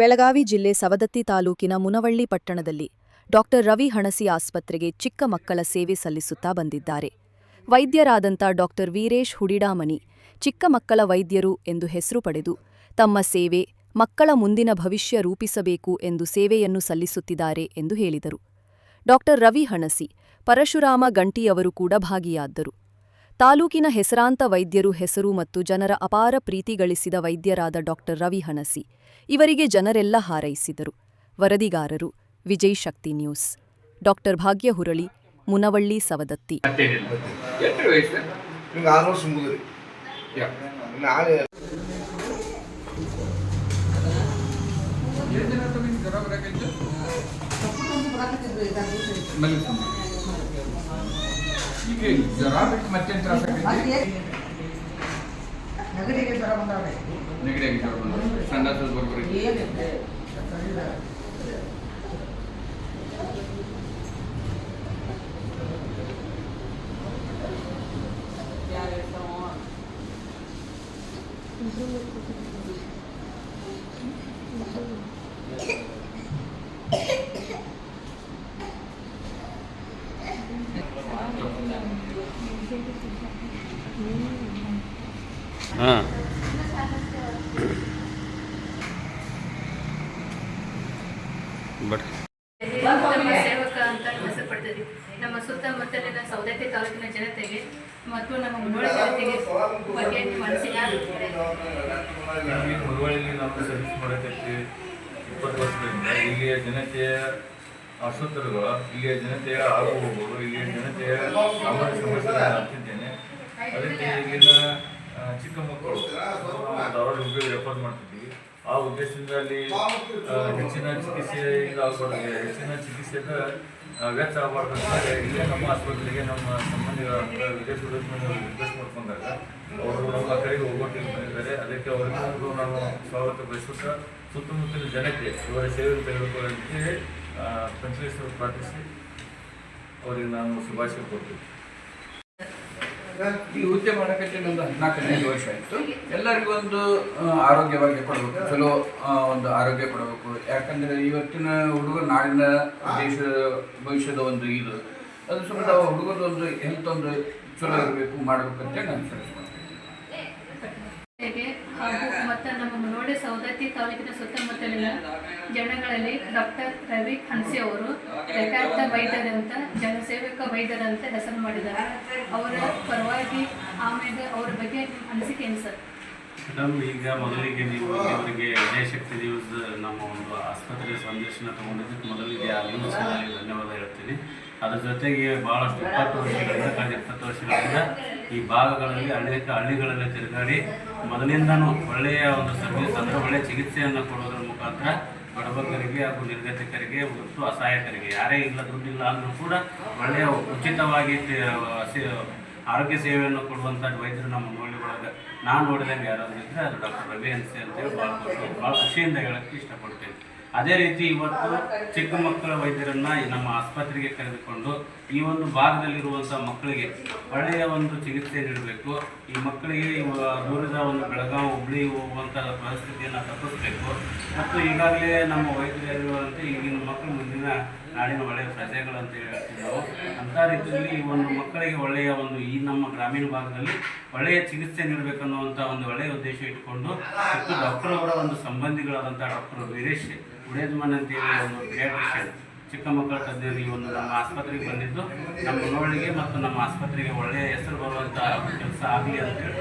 ಬೆಳಗಾವಿ ಜಿಲ್ಲೆ ಸವದತ್ತಿ ತಾಲೂಕಿನ ಮುನವಳ್ಳಿ ಪಟ್ಟಣದಲ್ಲಿ ಡಾಕ್ಟರ್ ರವಿ ಹಣಸಿ ಆಸ್ಪತ್ರೆಗೆ ಚಿಕ್ಕ ಮಕ್ಕಳ ಸೇವೆ ಸಲ್ಲಿಸುತ್ತಾ ಬಂದಿದ್ದಾರೆ. ವೈದ್ಯರಾದಂಥ ಡಾಕ್ಟರ್ ವೀರೇಶ್ ಹುಡಿಡಾಮನಿ ಚಿಕ್ಕ ಮಕ್ಕಳ ವೈದ್ಯರು ಎಂದು ಹೆಸರು ಪಡೆದು ತಮ್ಮ ಸೇವೆ ಮಕ್ಕಳ ಮುಂದಿನ ಭವಿಷ್ಯ ರೂಪಿಸಬೇಕು ಎಂದು ಸೇವೆಯನ್ನು ಸಲ್ಲಿಸುತ್ತಿದ್ದಾರೆ ಎಂದು ಹೇಳಿದರು. ಡಾಕ್ಟರ್ ರವಿ ಹಣಸಿ ಪರಶುರಾಮ ಗಂಟಿಯವರು ಕೂಡ ಭಾಗಿಯಾದ್ದರು ತಾಲೂಕಿನ ಹೆಸರಾಂತ ವೈದ್ಯರು ಹೆಸರು ಮತ್ತು ಜನರ ಅಪಾರ ಪ್ರೀತಿ ಗಳಿಸಿದ ವೈದ್ಯರಾದ ಡಾಕ್ಟರ್ ರವಿ ಹಣಸಿ ಇವರಿಗೆ ಜನರೆಲ್ಲ ಹಾರೈಸಿದರು. ವರದಿಗಾರರು ವಿಜಯ್ ಶಕ್ತಿ ನ್ಯೂಸ್. ಡಾಕ್ಟರ್ ಭಾಗ್ಯ ಹುರಳಿ ಮುನವಳ್ಳಿ ಸವದತ್ತಿ. ಎಷ್ಟು ವಯಸ್ಸು ನಿಮ್ಗೆ ಆರು ವರ್ಷ ಮುಗಿದ್ರಿ ಯಾ. ನಾಳೆ ಎಷ್ಟು ದಿನ ತಗೊಂಡು ಜ್ವರ ಬರಕೈತೆ ಮಲಗಿಸ್ಕೊಂಡು. ಈಗ ಈ ಜ್ವರ ಬಿಟ್ಟು ಮತ್ತೇನು ತ್ರಾಸ ಆಗೈತಿ ನೆಗಡಿಗೆ ಜ್ವರ ಬಂದವ್ರೆ ನೆಗಡಿಯಾಗಿ ಜ್ವರ ಬಂದು ಸಂಡಾಸ ಬರ್ಬರಿ ಏನಿದೆ ಹಾಂ. ಬಟ್ ನಮ್ಮ ಸೇವಕ ಅಂತ ಪಡ್ತೀವಿ ನಮ್ಮ ಸುತ್ತಮುತ್ತಲಿನ ಸೌದತ್ತಿ ತಾಲೂಕಿನ ಜನತೆಗೆ ಮತ್ತು ನಮ್ಮ ಮುನ್ನೋಳ ಜನತೆಗೆ ಬಗ್ಗೆ ಮನಸ್ಸಿಗೆ ಮುಳುವಳ್ಳಿಲಿ ನಾವು ಸರ್ವಿಸ್ ಮಾಡತೈತಿ ಇಪ್ಪತ್ತು ವರ್ಷದಿಂದ ಇಲ್ಲಿಯ ಜನತೆಯ ಇಲ್ಲಿಯ ಜನತೆಯ ಆಗು ಇಲ್ಲಿಯ ಜನತೆಯ ಸಾಮಾನ್ಯ ಸಮಸ್ಯೆಗಳನ್ನು ಅದಕ್ಕೆ ಇಲ್ಲಿನ ಚಿಕ್ಕ ಮಕ್ಕಳು ಧಾರವಾಡ ಹುಬ್ಬಳ್ಳಿ ರೆಫರ್ ಮಾಡ್ತಿದ್ವಿ ಆ ಉದ್ದೇಶದಿಂದ ಅಲ್ಲಿ ಹೆಚ್ಚಿನ ಚಿಕಿತ್ಸೆಯಿಂದ ಆಗ್ಬಾರ್ದು ಹೆಚ್ಚಿನ ಚಿಕಿತ್ಸೆದ ವ್ಯರ್ಥ ಅಂತ ಇಲ್ಲೇ ನಮ್ಮ ಆಸ್ಪತ್ರೆಗೆ ನಮ್ಮ ಸಂಬಂಧಿಗಳ ವಿದೇಶ ರಿಕ್ವೆಸ್ಟ್ ಮಾಡ್ಕೊಂಡಾಗ ಅವರು ನಮ್ಮ ಕಡೆಗೆ ಹೋಗೋಟಿಗೆ ಬಂದಿದ್ದಾರೆ. ಅದಕ್ಕೆ ಅವರಿಗೂ ನಾನು ಸ್ವಾಗತ ಬಯಸುತ್ತಾ ಸುತ್ತಮುತ್ತಲಿನ ಜನಕ್ಕೆ ಇವರ ಸೇವೆಯನ್ನು ತೆಗೆದುಕೊಳ್ಳೋದಕ್ಕೆ ಪಂಚಲೇಶ್ವರ ಪ್ರಾರ್ಥಿಸಿ ಅವರಿಗೆ ನಾನು ಶುಭಾಶಯ ಕೊಡ್ತೀನಿ ಈ ಹುದ್ದೆ ಮಾಡಕತ್ತೆ ಒಂದು ಹದಿನಾಲ್ಕು ಹದಿನೈದು ವರ್ಷ ಆಯಿತು. ಎಲ್ಲರಿಗೂ ಒಂದು ಆರೋಗ್ಯವಾಗಿ ಕೊಡಬೇಕು. ಚಲೋ ಒಂದು ಆರೋಗ್ಯ ಕೊಡಬೇಕು. ಯಾಕಂದರೆ ಇವತ್ತಿನ ಹುಡುಗರು ನಾಡಿನ ದೇಶ ಭವಿಷ್ಯದ ಒಂದು ಇದು. ಅದು ಸುಮ್ಮನೆ ಹುಡುಗರದೊಂದು ಹೆಲ್ತ್ ಒಂದು ಚಲೋ ಇರಬೇಕು ಮಾಡಬೇಕಂತ ನಾನು ಸಜೆಸ್ಟ್ ಮಾಡ್ತೀನಿ ಜನತೆಗೆ ಹಾಗೂ ಮತ್ತು ನಮ್ಮ ಸೌದತ್ತಿ ತಾಲೂಕಿನ ಸುತ್ತಮುತ್ತಲಿನ ಜನಗಳಲ್ಲಿ ಡಾಕ್ಟರ್ ರವಿ ಹನ್ಸಿ ಅವರು ಯಥಾರ್ಥ ವೈದ್ಯರಂತ, ಜನಸೇವಕ ವೈದ್ಯರಂತ ಹೆಸರು ಮಾಡಿದ್ದಾರೆ. ಅವರ ಪರವಾಗಿ ಆಮೇಲೆ ಅವರ ಬಗ್ಗೆ ಅನಿಸಿಕೆ ಏನು ಮೇಡಮ್ ಈಗ ಮೊದಲಿಗೆ ನೀವು ಅವರಿಗೆ ವಿಜಯಶಕ್ತಿ ದಿವಸ ನಮ್ಮ ಒಂದು ಆಸ್ಪತ್ರೆಯ ಸಂದರ್ಶನ ತಗೊಂಡಿದ್ದಕ್ಕೆ ಮೊದಲಿಗೆ ಆ ನ್ಯೂಸ್ ಧನ್ಯವಾದ ಹೇಳ್ತೀನಿ. ಅದ್ರ ಜೊತೆಗೆ ಭಾಳಷ್ಟು ಇಪ್ಪತ್ತು ವರ್ಷಗಳಿಂದ, ಕಳೆದ ಇಪ್ಪತ್ತು ವರ್ಷಗಳಿಂದ ಈ ಭಾಗಗಳಲ್ಲಿ ಅನೇಕ ಹಳ್ಳಿಗಳಲ್ಲಿ ತಿರುಗಾಡಿ ಮೊದಲಿಂದನೂ ಒಳ್ಳೆಯ ಒಂದು ಸರ್ವಿಸ್ ಅಂದರೆ ಒಳ್ಳೆಯ ಚಿಕಿತ್ಸೆಯನ್ನು ಕೊಡೋದ್ರ ಮುಖಾಂತರ ಬಡವರಿಗೆ ಹಾಗೂ ನಿರ್ಗತಿಕರಿಗೆ ಮತ್ತು ಅಸಹಾಯಕರಿಗೆ, ಯಾರೇ ಇಲ್ಲ ದುಡ್ಡಿಲ್ಲ ಅಂದರೂ ಕೂಡ ಒಳ್ಳೆಯ ಉಚಿತವಾಗಿ ಆರೋಗ್ಯ ಸೇವೆಯನ್ನು ಕೊಡುವಂಥ ವೈದ್ಯರು ನಮ್ಮ ನೋಡಿ ಒಳಗೆ. ನಾನು ನೋಡಿದಂಗೆ ಯಾರಾದರೂ ಇದ್ದರೆ ಅದು ಡಾಕ್ಟರ್ ರವಿ ಅನ್ಸೆ ಅಂತೇಳಿ ಭಾಳ ಖುಷಿ ಭಾಳ ಖುಷಿಯಿಂದ ಹೇಳೋಕ್ಕೆ ಇಷ್ಟಪಡ್ತೇನೆ. ಅದೇ ರೀತಿ ಇವತ್ತು ಚಿಕ್ಕ ಮಕ್ಕಳ ವೈದ್ಯರನ್ನು ನಮ್ಮ ಆಸ್ಪತ್ರೆಗೆ ಕರೆದುಕೊಂಡು ಈ ಒಂದು ಭಾಗದಲ್ಲಿರುವಂಥ ಮಕ್ಕಳಿಗೆ ಒಳ್ಳೆಯ ಒಂದು ಚಿಕಿತ್ಸೆ ನೀಡಬೇಕು. ಈ ಮಕ್ಕಳಿಗೆ ದೂರದ ಒಂದು ಬೆಳಗಾವಿ ಹುಬ್ಳಿ ಹೋಗುವಂಥ ಪರಿಸ್ಥಿತಿಯನ್ನು ತಪ್ಪಿಸಬೇಕು. ಮತ್ತು ಈಗಾಗಲೇ ನಮ್ಮ ವೈದ್ಯರು ಹೇಳಿರುವಂತೆ ಈಗಿನ ಮಕ್ಕಳು ಮುಂದಿನ ನಾಡಿನ ಒಳ್ಳೆಯ ಪ್ರಜೆಗಳು ಅಂತ ಹೇಳ್ತೀವಿ ನಾವು ಅಂಥ ರೀತಿಯಲ್ಲಿ ಈ ಒಂದು ಮಕ್ಕಳಿಗೆ ಒಳ್ಳೆಯ ಒಂದು ಈ ನಮ್ಮ ಗ್ರಾಮೀಣ ಭಾಗದಲ್ಲಿ ಒಳ್ಳೆಯ ಚಿಕಿತ್ಸೆ ನೀಡಬೇಕನ್ನುವಂಥ ಒಂದು ಒಳ್ಳೆಯ ಉದ್ದೇಶ ಇಟ್ಟುಕೊಂಡು ಮತ್ತು ಡಾಕ್ಟರ್ ಅವರ ಒಂದು ಸಂಬಂಧಿಗಳಾದಂಥ ಡಾಕ್ಟರ್ ವೀರೇಶ್ ಉಡೇಜ್ಮನ್ ಅಂತೇಳಿ ಒಂದು ಪೀಡಿಯಾಟ್ರಿಷಿಯನ್ ಚಿಕ್ಕ ಮಕ್ಕಳ ತಜ್ಞರು ಈ ಒಂದು ನಮ್ಮ ಆಸ್ಪತ್ರೆಗೆ ಬಂದಿದ್ದು. ನಮ್ಮ ನೋಳಿಗೆ ಮತ್ತು ನಮ್ಮ ಆಸ್ಪತ್ರೆಗೆ ಒಳ್ಳೆಯ ಹೆಸರು ಬರುವಂಥ ಕೆಲಸ ಆಗಲಿ ಅಂತ ಹೇಳಿ.